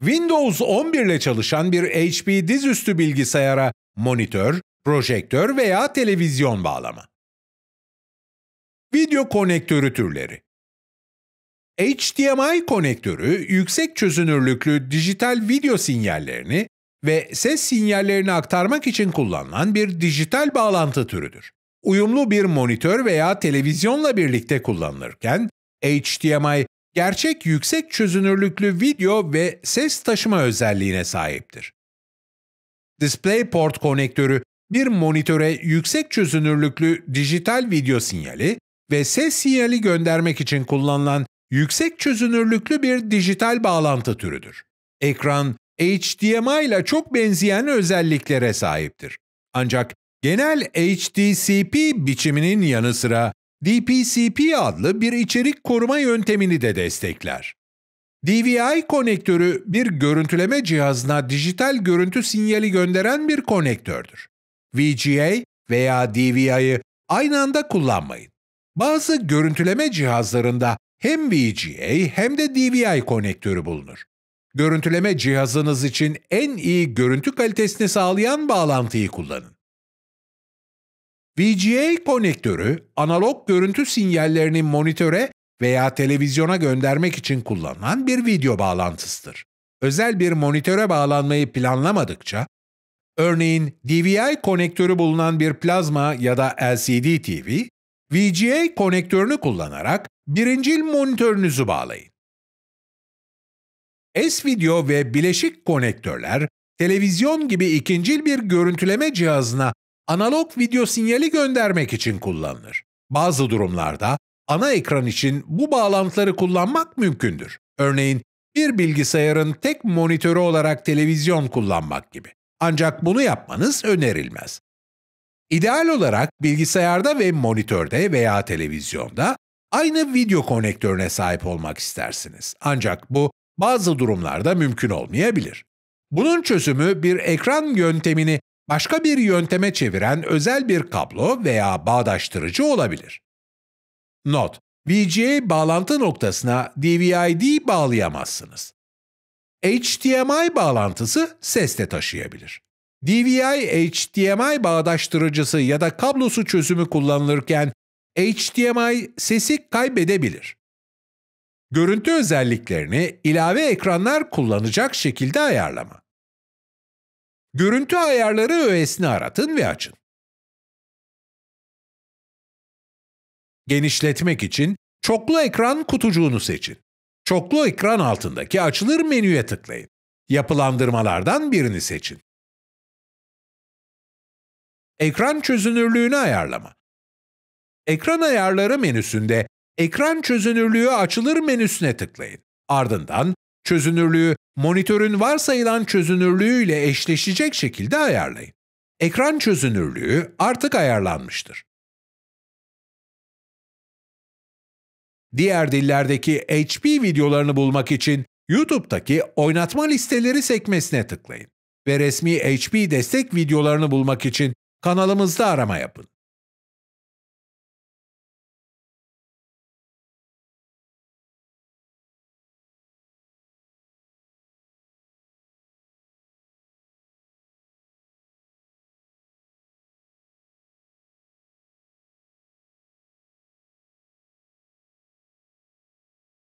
Windows 11 ile çalışan bir HP dizüstü bilgisayara monitör, projektör veya televizyon bağlama. Video konektörü türleri HDMI konektörü yüksek çözünürlüklü dijital video sinyallerini ve ses sinyallerini aktarmak için kullanılan bir dijital bağlantı türüdür. Uyumlu bir monitör veya televizyonla birlikte kullanılırken HDMI gerçek yüksek çözünürlüklü video ve ses taşıma özelliğine sahiptir. DisplayPort konektörü bir monitöre yüksek çözünürlüklü dijital video sinyali ve ses sinyali göndermek için kullanılan yüksek çözünürlüklü bir dijital bağlantı türüdür. Ekran HDMI ile çok benzeyen özelliklere sahiptir. Ancak genel HDCP biçiminin yanı sıra DPCP adlı bir içerik koruma yöntemini de destekler. DVI konektörü bir görüntüleme cihazına dijital görüntü sinyali gönderen bir konektördür. VGA veya DVI'yi aynı anda kullanmayın. Bazı görüntüleme cihazlarında hem VGA hem de DVI konektörü bulunur. Görüntüleme cihazınız için en iyi görüntü kalitesini sağlayan bağlantıyı kullanın. VGA konektörü, analog görüntü sinyallerini monitöre veya televizyona göndermek için kullanılan bir video bağlantısıdır. Özel bir monitöre bağlanmayı planlamadıkça, örneğin DVI konektörü bulunan bir plazma ya da LCD TV, VGA konektörünü kullanarak birincil monitörünüzü bağlayın. S-Video ve bileşik konektörler, televizyon gibi ikincil bir görüntüleme cihazına analog video sinyali göndermek için kullanılır. Bazı durumlarda ana ekran için bu bağlantıları kullanmak mümkündür. Örneğin bir bilgisayarın tek monitörü olarak televizyon kullanmak gibi. Ancak bunu yapmanız önerilmez. İdeal olarak bilgisayarda ve monitörde veya televizyonda aynı video konektörüne sahip olmak istersiniz. Ancak bu bazı durumlarda mümkün olmayabilir. Bunun çözümü bir ekran yöntemini başka bir yönteme çeviren özel bir kablo veya bağdaştırıcı olabilir. Not: VGA bağlantı noktasına DVI-D bağlayamazsınız. HDMI bağlantısı ses de taşıyabilir. DVI HDMI bağdaştırıcısı ya da kablosu çözümü kullanılırken HDMI sesi kaybedebilir. Görüntü özelliklerini ilave ekranlar kullanacak şekilde ayarlama. Görüntü ayarları öğesini aratın ve açın. Genişletmek için çoklu ekran kutucuğunu seçin. Çoklu ekran altındaki açılır menüye tıklayın. Yapılandırmalardan birini seçin. Ekran çözünürlüğünü ayarlama. Ekran ayarları menüsünde ekran çözünürlüğü açılır menüsüne tıklayın. Ardından çözünürlüğü monitörün varsayılan çözünürlüğü ile eşleşecek şekilde ayarlayın. Ekran çözünürlüğü artık ayarlanmıştır. Diğer dillerdeki HP videolarını bulmak için YouTube'daki oynatma listeleri sekmesine tıklayın ve resmi HP destek videolarını bulmak için kanalımızda arama yapın.